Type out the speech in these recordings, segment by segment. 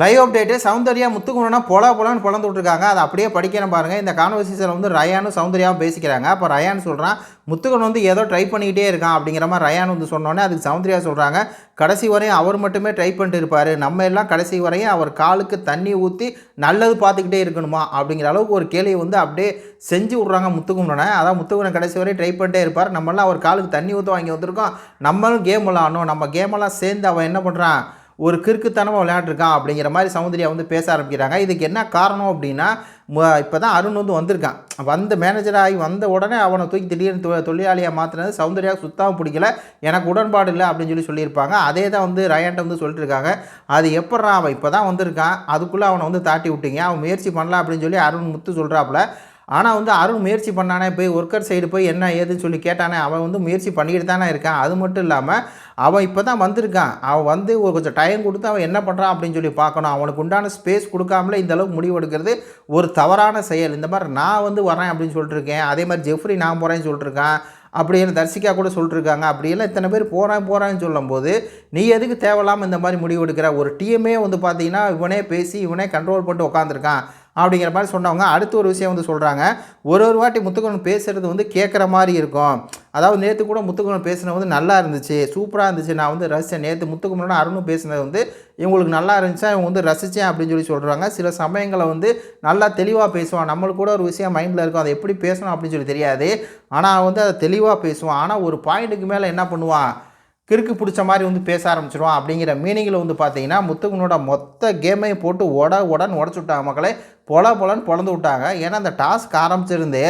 Live update Soundarya முத்துக்குமரனா போல போலான்னு பொழந்து விட்ருக்காங்க அதை அப்படியே படிக்கிறேன் பாருங்கள் இந்த கான்வர்சேஷன் வந்து ரயானும் சௌந்தர்யாவும் பேசிக்கிறாங்க. அப்போ ரயான் சொல்கிறான் முத்துக்கன் வந்து ஏதோ ட்ரை பண்ணிக்கிட்டே இருக்கான் அப்படிங்கிற மாதிரி ரயான் வந்து சொன்னோன்னே அதுக்கு சௌந்தர்யா சொல்கிறாங்க கடைசி வரையும் அவர் மட்டுமே ட்ரை பண்ணிட்டு இருப்பார். நம்ம எல்லாம் கடைசி வரையும் அவர் காலுக்கு தண்ணி ஊற்றி நல்லது பார்த்துக்கிட்டே இருக்கணுமா? அப்படிங்கிற அளவுக்கு ஒரு கேள்வியை வந்து அப்படியே செஞ்சு விட்றாங்க முத்துக்குமரனை. அதான் முத்துக்குமரன் கடைசி வரையும் ட்ரை பண்ணிட்டே இருப்பார். நம்மளாம் அவர் காலுக்கு தண்ணி ஊற்ற வாங்கி வந்திருக்கோம். நம்மளும் கேம் விளாடணும் நம்ம கேமெல்லாம் சேர்ந்து அவன் என்ன பண்ணுறான் ஒரு கிறுக்குத்தனமாக விளையாண்டுருக்கான் அப்படிங்கிற மாதிரி சௌந்தர்யா வந்து பேச ஆரம்பிக்கிறாங்க. இதுக்கு என்ன காரணம் அப்படின்னா இப்போ தான் அருண் வந்து வந்திருக்கான். வந்த மேனேஜராகி வந்த உடனே அவனை தூக்கி திடீர்னு தொ தொழிலாளியாக மாற்றினது சௌந்தர்யா சுத்தமாக பிடிக்கல. எனக்கு உடன்பாடு இல்லை அப்படின்னு சொல்லி சொல்லியிருப்பாங்க. அதே தான் வந்து ரயான்ட்ட வந்து சொல்லிட்டு இருக்காங்க அது எப்பட்றா அவன் இப்போ தான் வந்திருக்கான்? அதுக்குள்ளே அவனை வந்து தாட்டி விட்டீங்க. அவன் முயற்சி பண்ணலாம் அப்படின்னு சொல்லி அருண் முத்து சொல்கிறாப்புல ஆனால் வந்து அருண் முயற்சி பண்ணானே போய் ஒர்க்கர் சைடு போய் என்ன ஏதுன்னு சொல்லி கேட்டானே அவன் வந்து முயற்சி பண்ணிக்கிட்டு தானே இருக்கான். அது மட்டும் இல்லாமல் அவன் இப்போ தான் வந்திருக்கான். அவன் வந்து ஒரு கொஞ்சம் டைம் கொடுத்து அவன் என்ன பண்ணுறான் அப்படின்னு சொல்லி பார்க்கணும். அவனுக்கு உண்டான ஸ்பேஸ் கொடுக்காமலே இந்தளவுக்கு முடிவெடுக்கிறது முடிவு எடுக்கிறது ஒரு தவறான செயல். இந்த மாதிரி நான் வந்து வரேன் அப்படின்னு சொல்லிட்டுருக்கேன். அதே மாதிரி ஜெஃப்ரி நான் போகிறேன்னு சொல்லிட்டுருக்கான். அப்படின்னு தர்சிகா கூட சொல்லிட்டுருக்காங்க. அப்படியெல்லாம் இத்தனை பேர் போகிறேன் போகிறான்னு சொல்லும்போது நீ எதுக்கு தேவையில்லாமல் இந்த மாதிரி முடிவு எடுக்கிற? ஒரு டீமே வந்து பார்த்தீங்கன்னா இவனே பேசி இவனே கண்ட்ரோல் பண்ணிட்டு உட்காந்துருக்கான் அப்படிங்கிற மாதிரி சொன்னவங்க அடுத்து ஒரு விஷயம் வந்து சொல்கிறாங்க ஒரு ஒரு வாட்டி முத்துக்கணும் பேசுகிறது வந்து கேட்குற மாதிரி இருக்கும். அதாவது நேற்று கூட முத்துக்கணும் பேசுனது வந்து நல்லா இருந்துச்சு சூப்பராக இருந்துச்சு. நான் வந்து ரசித்தேன் நேற்று முத்துக்குமனோட அருணும் பேசுனது வந்து இவங்களுக்கு நல்லா இருந்துச்சா இவங்க வந்து ரசித்தேன் அப்படின்னு சொல்லி சொல்கிறாங்க சில சமயங்களை வந்து நல்லா தெளிவாக பேசுவான். நம்மளுக்கு கூட ஒரு விஷயம் மைண்டில் இருக்கும். அதை எப்படி பேசணும் அப்படின்னு சொல்லி தெரியாது. ஆனால் வந்து அதை தெளிவாக பேசுவான். ஆனால் ஒரு பாயிண்ட்டுக்கு மேலே என்ன பண்ணுவான்? கிறுக்கு பிடிச்ச மாதிரி வந்து பேச ஆரம்பிச்சிருவான் அப்படிங்கிற மீனிங்கில் வந்து பார்த்தீங்கன்னா முத்துக்குனோட மொத்த கேமையும் போட்டு உட உடன்னு உடச்சு விட்டாங்க மக்களே. பொல பொலன்னு பொழந்து விட்டாங்க. ஏன்னா அந்த டாஸ்க் ஆரம்பிச்சிருந்து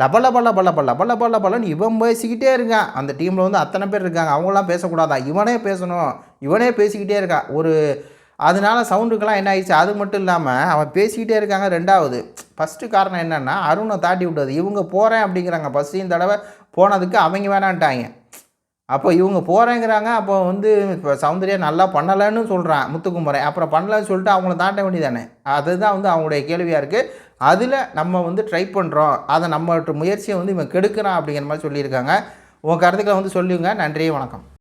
லபல பல பல பல பல பல பலன்னு இவன் பேசிக்கிட்டே இருக்கான். அந்த டீமில் வந்து அத்தனை பேர் இருக்காங்க. அவங்களாம் பேசக்கூடாதா? இவனே பேசணும். இவனே பேசிக்கிட்டே இருக்கான் ஒரு அதனால சவுண்டுக்கெல்லாம் என்ன ஆயிடுச்சு? அது மட்டும் இல்லாமல் அவன் பேசிக்கிட்டே இருக்காங்க. ரெண்டாவது ஃபஸ்ட்டு காரணம் என்னென்னா அருணை தாட்டி விட்டது. இவங்க போகிறேன் அப்படிங்கிறாங்க. ஃபஸ்ட்டு தடவை போனதுக்கு அவங்க வேணான்ட்டாங்க. அப்போ இவங்க போகிறேங்கிறாங்க அப்போ வந்து இப்போ சௌந்தர்யா நல்லா பண்ணலைன்னு சொல்கிறான் முத்துக்குமரன். அப்புறம் பண்ணலன்னு சொல்லிட்டு அவங்கள தாண்ட வேண்டியதானே அதுதான் வந்து அவங்களுடைய கேள்வியாக இருக்குது அதில் நம்ம வந்து ட்ரை பண்ணுறோம் அதை நம்ம முயற்சியை வந்து இவன் கெடுக்கிறான் அப்படிங்கிற மாதிரி சொல்லியிருக்காங்க. உங்கள் கருத்துக்களை வந்து சொல்லுங்க. நன்றி வணக்கம்.